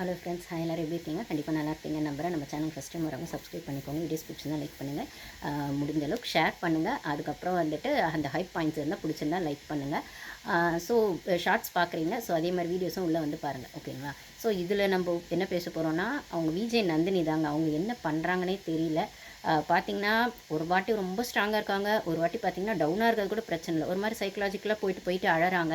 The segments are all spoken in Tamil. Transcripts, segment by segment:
ஹலோ ஃப்ரெண்ட்ஸ் ஹாய் எல்லோரும் எப்படி இருக்கீங்க? கண்டிப்பாக நல்லா இருப்பீங்க. நம்புறேன் நம்ம சேனல் ஃபஸ்ட் டைம் வரவங்க சப்ஸ்கிரைப் பண்ணிக்கோங்க. வீடியோஸ் பிடிச்சிருந்தா லைக் பண்ணுங்கள் முடிஞ்ச அளவுக்கு ஷேர் பண்ணுங்கள் அதுக்கப்புறம் வந்துட்டு அந்த ஹைப் பாயிண்ட்ஸ் இருந்தால் பிடிச்சிருந்தா லைக் பண்ணுங்கள் ஸோ ஷார்ட்ஸ் பார்க்குறீங்க ஸோ அதே மாதிரி வீடியோஸும் உள்ளே வந்து பாருங்கள் ஓகேங்களா ஸோ இதில் நம்ம என்ன பேச போகிறோன்னா அவங்க விஜய் நந்தினி தாங்க. அவங்க என்ன பண்ணுறாங்கன்னே தெரியல. பார்த்தீங்கன்னா ஒரு வாட்டி ரொம்ப ஸ்ட்ராங்காக இருக்காங்க. ஒரு வாட்டி பார்த்தீங்கன்னா டவுனாக இருக்கிறது கூட பிரச்சனை இல்லை. ஒரு மாதிரி சைக்கலாஜிக்கலாக போயிட்டு போயிட்டு அழறாங்க.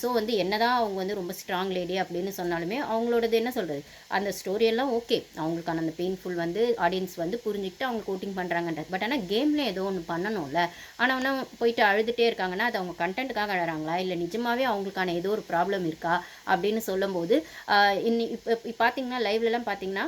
ஸோ வந்து என்னதான் அவங்க வந்து ரொம்ப ஸ்ட்ராங் லேடி அப்படின்னு சொன்னாலுமே அவங்களோடது என்ன சொல்கிறது அந்த ஸ்டோரியெல்லாம் ஓகே அவங்களுக்கான அந்த பெயின்ஃபுல் வந்து ஆடியன்ஸ் வந்து புரிஞ்சுக்கிட்டு அவங்க கோட்டிங் பண்ணுறாங்கன்றது பட் ஆனால் கேமில் ஏதோ ஒன்று பண்ணணும்ல. ஆனால் ஒன்றும் போயிட்டு அழுதுகிட்டே இருக்காங்கன்னா அது அவங்க கண்டென்ட்டுக்காக அழகிறாங்களா இல்லை நிஜமாகவே அவங்களுக்கான ஏதோ ஒரு ப்ராப்ளம் இருக்கா? அப்படின்னு சொல்லும்போது இன்னி இப்போ இப்போ பார்த்தீங்கன்னா லைவ்லலாம் பார்த்தீங்கன்னா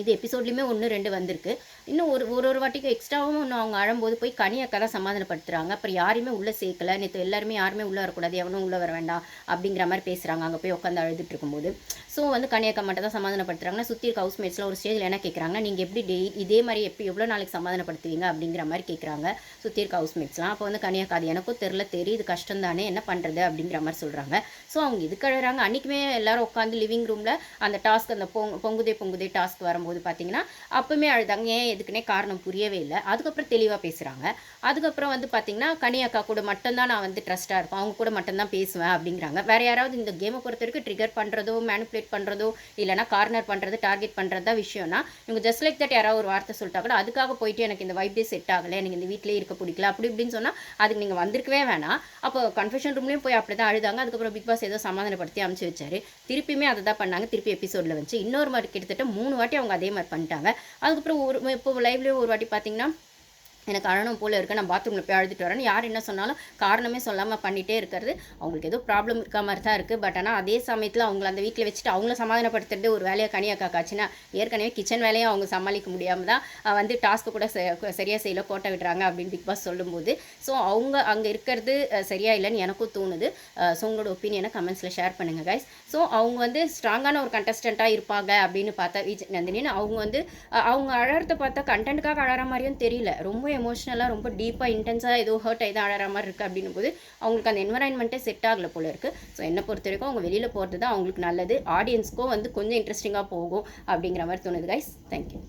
இது எபிசோட்லேயுமே ஒன்று ரெண்டு வந்திருக்கு. இன்னும் ஒரு ஒரு ஒரு வாட்டிக்கு எக்ஸ்ட்ராவும் ஒன்று அவங்க அழும்போது போய் கனியக்கா தான் சமாதானப்படுத்துகிறாங்க அப்புறம் யாரையுமே உள்ளே சேர்க்கல. நேற்று எல்லாருமே யாருமே உள்ளே வரக்கூடாது. எவனும் உள்ளே வர வேண்டாம் அப்படிங்கிற மாதிரி பேசுகிறாங்க அங்கே போய் உட்காந்து அழுதுட்டு இருக்கும்போது. ஸோ வந்து கனியக்கா மட்டும் தான் சமாதானப்படுத்துகிறாங்கன்னா சுற்றி இருக்க ஹவுஸ்மேட்ஸில் ஒரு ஸ்டேஜில் என்ன கேட்குறாங்கன்னா நீங்கள் எப்படி டெய் இதே மாதிரி எப்போ எவ்வளோ நாளைக்கு சமாதானப்படுத்துவீங்க? அப்படிங்கிற மாதிரி கேட்குறாங்க சுற்றி இருக்க ஹவுஸ்மேட்ஸ்லாம் அப்போ வந்து கனியக்கா அது எனக்கும் தெரில தெரியுது கஷ்டம் தானே என்ன பண்ணுறது அப்படிங்கிற மாதிரி சொல்கிறாங்க ஸோ அவங்க இதுக்கு அழுறாங்க அன்றைக்குமே எல்லாரும் உட்காந்து லிவிங் ரூமில் அந்த டாஸ்க் அந்த பொங் பொங்குதே பொங்குதே டாஸ்க் பண்ணும்போது பார்த்தீங்கன்னா அப்பவுமே அழுதாங்க. ஏன் எதுக்குன்னே காரணம் புரியவே இல்லை. அதுக்கப்புறம் தெளிவாக பேசுகிறாங்க அதுக்கப்புறம் வந்து பார்த்தீங்கன்னா கனி அக்கா கூட மட்டும்தான் நான் வந்து ட்ரஸ்ட்டாக இருப்பேன். அவங்க கூட மட்டும்தான் பேசுவேன் அப்படிங்கிறாங்க. வேறு யாராவது இந்த கேமை பொறுத்த வரைக்கும் ட்ரிகர் பண்ணுறதோ மேனுப்புலேட் பண்ணுறதோ இல்லைனா கார்னர் பண்ணுறது டார்கெட் பண்ணுறது தான் விஷயம்னா இவங்க ஜஸ்ட் லைக் தட் யாராவது ஒரு வார்த்தை சொல்லிட்டா கூட அதுக்காக போயிட்டு எனக்கு இந்த வைப்பே செட் ஆகலை. எனக்கு இந்த வீட்டிலே இருக்க பிடிக்கல. அப்படி இப்படின்னு சொன்னால் அதுக்கு நீங்கள் வந்திருக்கவே வேணாம். அப்போ கன்ஃபெஷன் ரூம்லேயும் போய் அப்படி தான் அழுதாங்க. அதுக்கப்புறம் பிக் பாஸ் ஏதோ சமாதானப்படுத்தி அமுச்சு வச்சாரு. திருப்பியுமே அதை தான் பண்ணாங்க. திருப்பி எபிசோடில் வச்சு. இன்னொரு மாதிரி கிட்டத்தட்ட மூணு வாட்டி அவங்க அதே மாதிரி பண்ணிட்டாங்க. அதுக்கப்புறம் ஒரு இப்போ லைவ்லேயே ஒரு வாட்டி பார்த்தீங்கன்னா எனக்கு அழணும் போல் இருக்க நான் பாத்ரூமில் போய் அழுதுட்டு வரேன் யார் என்ன சொன்னாலும் காரணமே சொல்லாமல் பண்ணிகிட்டே இருக்கிறது. அவங்களுக்கு ஏதோ ப்ராப்ளம் இருக்க மாதிரி தான் இருக்குது பட் ஆனால் அதே சமயத்தில் அவங்கள அந்த வீட்டில் வச்சுட்டு அவங்கள சமாதானப்படுத்துறது ஒரு வேலையை கனியாக காக்காச்சுன்னா ஏற்கனவே கிச்சன் வேலையும் அவங்க சமாளிக்க முடியாமல் தான் வந்து டாஸ்க்கு கூட சரியாக செய்யல கோட்டை விடுறாங்க அப்படின்னு பிக் பாஸ் சொல்லும்போது. ஸோ அவங்க அங்கே இருக்கிறது சரியாக இல்லைன்னு எனக்கும் தோணுது. ஸோ உங்களோட ஒப்பீனியனை கமெண்ட்ஸில் ஷேர் பண்ணுங்கள் கைஸ் ஸோ அவங்க வந்து ஸ்ட்ராங்கான ஒரு கண்டஸ்டண்ட்டாக இருப்பாங்க அப்படின்னு பார்த்தா விஜய் நந்தினின்னு. அவங்க வந்து அவங்க அழறத பார்த்தா கண்டென்ட்டுக்காக அழகிற மாதிரியும் தெரியல. ரொம்ப எமோஷ்னலாக ரொம்ப டீப்பாக இன்டென்ஸாக ஏதோ ஹர்ட் ஆகி ஆடற மாதிரி இருக்குது அப்படின்னும் போது அவங்களுக்கு அந்த என்வரான்மெண்ட்டே செட் ஆகல போல இருக்குது ஸோ என்னை பொறுத்த வரைக்கும் அவங்க வெளியில் போகிறது தான் அவங்களுக்கு நல்லது. ஆடியன்ஸ்க்கும் வந்து கொஞ்சம் இன்ட்ரெஸ்டிங்காக போகும் அப்படிங்கிற மாதிரி தோணுது கைஸ் தேங்க்யூ